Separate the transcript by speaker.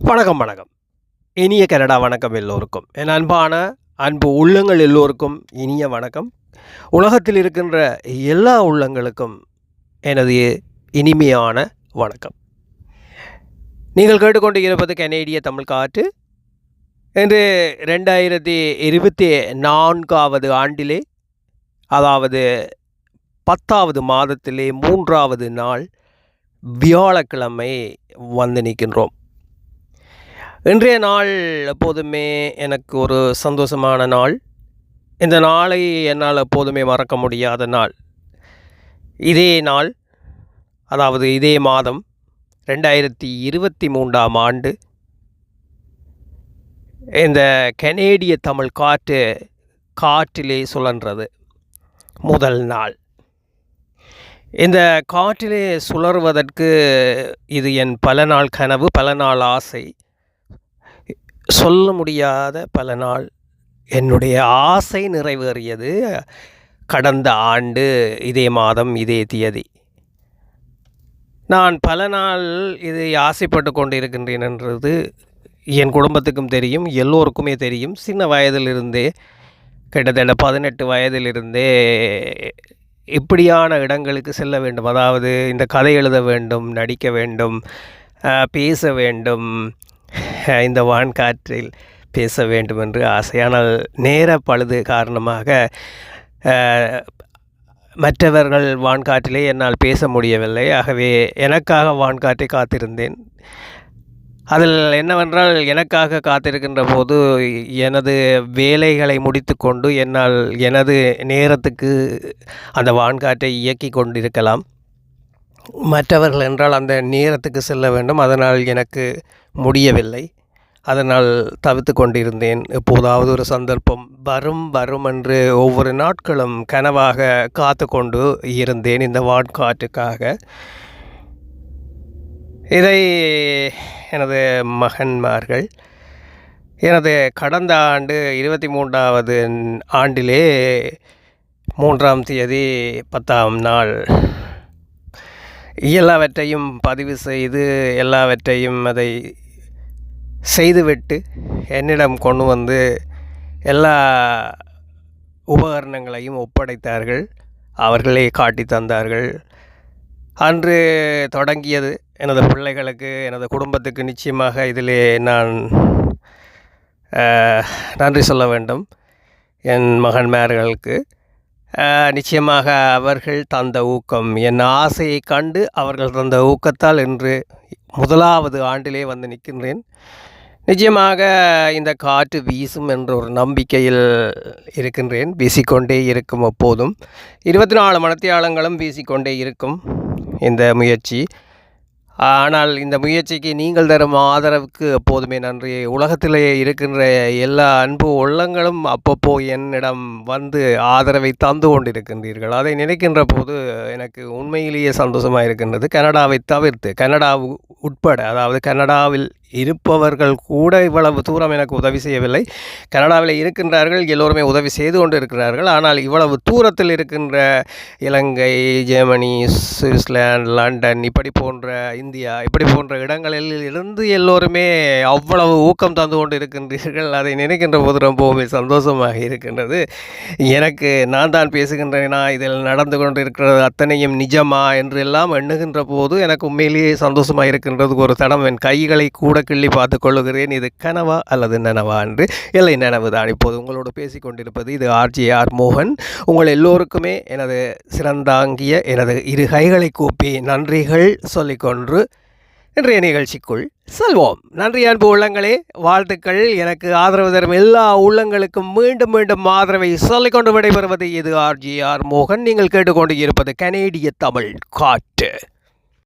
Speaker 1: வணக்கம் வணக்கம். இனிய கனடா வணக்கம் எல்லோருக்கும். என் அன்பான அன்பு உள்ளங்கள் எல்லோருக்கும் இனிய வணக்கம். உலகத்தில் இருக்கின்ற எல்லா உள்ளங்களுக்கும் எனது இனிமையான வணக்கம். நீங்கள் கேட்டுக்கொண்டு இருப்பது கனேடிய தமிழ் காற்று. இன்று ரெண்டாயிரத்தி இருபத்தி நான்காவது ஆண்டிலே அதாவது பத்தாவது மாதத்திலே மூன்றாவது நாள் வியாழக்கிழமை வந்து நிற்கின்றோம். இன்றைய நாள் எப்போதுமே எனக்கு ஒரு சந்தோஷமான நாள். இந்த நாளை என்னால் எப்போதுமே மறக்க முடியாத நாள். இதே நாள் அதாவது இதே மாதம் ரெண்டாயிரத்தி இருபத்தி மூன்றாம் ஆண்டு. இந்த கனேடிய தமிழ் காற்று காற்றிலே சுழன்றது. முதல் நாள். இந்த காற்றிலே சுழறுவதற்கு இது என் பல நாள் கனவு பல நாள் ஆசை. சொல்ல முடியாத பல நாள் என்னுடைய ஆசை நிறைவேறியது கடந்த ஆண்டு இதே மாதம் இதே தேதி. நான் பல நாள் இதை ஆசைப்பட்டு கொண்டிருக்கின்றேன் என்றது என் குடும்பத்துக்கும் தெரியும் எல்லோருக்குமே தெரியும். சின்ன வயதிலிருந்தே கிட்டத்தட்ட பதினெட்டு வயதிலிருந்தே இப்படியான இடங்களுக்கு செல்ல வேண்டும். அதாவது இந்த கதை எழுத வேண்டும் நடிக்க வேண்டும் பேச வேண்டும். இந்த வான்காற்றில் பேச வேண்டும் என்று ஆசையானால் நேர பழுது காரணமாக மற்றவர்கள் வான்காற்றிலே என்னால் பேச முடியவில்லை. ஆகவே எனக்காக வான்காற்றை காத்திருந்தேன். அதில் என்னவென்றால் எனக்காக காத்திருக்கின்ற போது எனது வேலைகளை முடித்து கொண்டு என்னால் எனது நேரத்துக்கு அந்த வான்காற்றை இயக்கி கொண்டிருக்கலாம். மற்றவர்கள் என்றால் அந்த நேரத்துக்கு செல்ல வேண்டும். அதனால் எனக்கு முடியவில்லை. அதனால் தவித்து கொண்டிருந்தேன். எப்போதாவது ஒரு சந்தர்ப்பம் வரும் வரும் என்று ஒவ்வொரு நாட்களும் கனவாக காத்து கொண்டு இருந்தேன் இந்த வாட்காற்றுக்காக இதை எனது மகன்மார்கள் எனது கடந்த ஆண்டு இருபத்தி மூன்றாவது ஆண்டிலே மூன்றாம் தேதி பத்தாம் நாள் எல்லாவற்றையும் பதிவு செய்து எல்லாவற்றையும் அதை செய்துவிட்டு என்னிடம் கொண்டு வந்து எல்லா உபகரணங்களையும் ஒப்படைத்தார்கள். அவர்களே காட்டி தந்தார்கள். அன்று தொடங்கியது. எனது பிள்ளைகளுக்கு எனது குடும்பத்துக்கு நிச்சயமாக இதிலே நான் நன்றி சொல்ல வேண்டும். என் மகன்மார்களுக்கு நிச்சயமாக அவர்கள் தந்த ஊக்கம் என் ஆசையை கண்டு அவர்கள் தந்த ஊக்கத்தால் இன்று முதலாவது ஆண்டிலே வந்து நிற்கின்றேன். நிச்சயமாக இந்த காற்று வீசும் என்ற ஒரு நம்பிக்கையில் இருக்கின்றேன். வீசிக்கொண்டே இருக்கும் அப்போதும். இருபத்தி நாலு மணத்தியாளங்களும் வீசிக்கொண்டே இருக்கும் இந்த முயற்சி. ஆனால் இந்த முயற்சிக்கு நீங்கள் தரும் ஆதரவுக்கு எப்போதுமே நன்றி. உலகத்திலேயே இருக்கின்ற எல்லா அன்பு உள்ளங்களும் அப்பப்போ என்னிடம் வந்து ஆதரவை தந்து கொண்டிருக்கின்றீர்கள். அதை நினைக்கின்ற போது எனக்கு உண்மையிலேயே சந்தோஷமாக இருக்கின்றது. கனடாவை தவிர்த்து கனடா உட்பட அதாவது கனடாவில் இருப்பவர்கள் கூட இவ்வளவு தூரம் எனக்கு உதவி செய்யவில்லை. கனடாவில் இருக்கின்றார்கள் எல்லோருமே உதவி செய்து கொண்டு இருக்கிறார்கள். ஆனால் இவ்வளவு தூரத்தில் இருக்கின்ற இலங்கை ஜெர்மனி சுவிட்சர்லாந்து லண்டன் இப்படி போன்ற இந்தியா இப்படி போன்ற இடங்களில் இருந்து எல்லோருமே அவ்வளவு ஊக்கம் தந்து கொண்டு இருக்கின்றீர்கள். அதை நினைக்கின்ற போது ரொம்பவுமே சந்தோஷமாக இருக்கின்றது. எனக்கு நான் தான் பேசுகின்றேனா இதில் நடந்து கொண்டு இருக்கிறது அத்தனையும் நிஜமா என்று எல்லாம் எண்ணுகின்ற போது எனக்கு உண்மையிலேயே சந்தோஷமாக இருக்கின்றது. ஒரு தடம் என் கைகளை கூட கிள்ளி பார்த்து கொள்ளுகிறேன் இது கனவா அல்லது நனவா என்று? இல்லை நனவு தான் இப்போது உங்களோடு பேசி கொண்டிருப்பது இது ஆர்ஜிஆர் மோகன். உங்கள் எல்லோருக்குமே எனது சிறந்தாங்கிய எனது இரு கைகளை கூப்பி நன்றிகள் சொல்லிக்கொன்று இன்றைய நிகழ்ச்சிக்குள் செல்வோம். நன்றி அன்பு உள்ளங்களே. வாழ்த்துக்கள். எனக்கு ஆதரவு தரும் எல்லா உள்ளங்களுக்கும் மீண்டும் மீண்டும் ஆதரவை சொல்லிக்கொண்டு விடைபெறுவது இது ஆர்ஜிஆர் மோகன். நீங்கள் கேட்டுக்கொண்டு இருப்பது கனேடிய தமிழ் காட்டு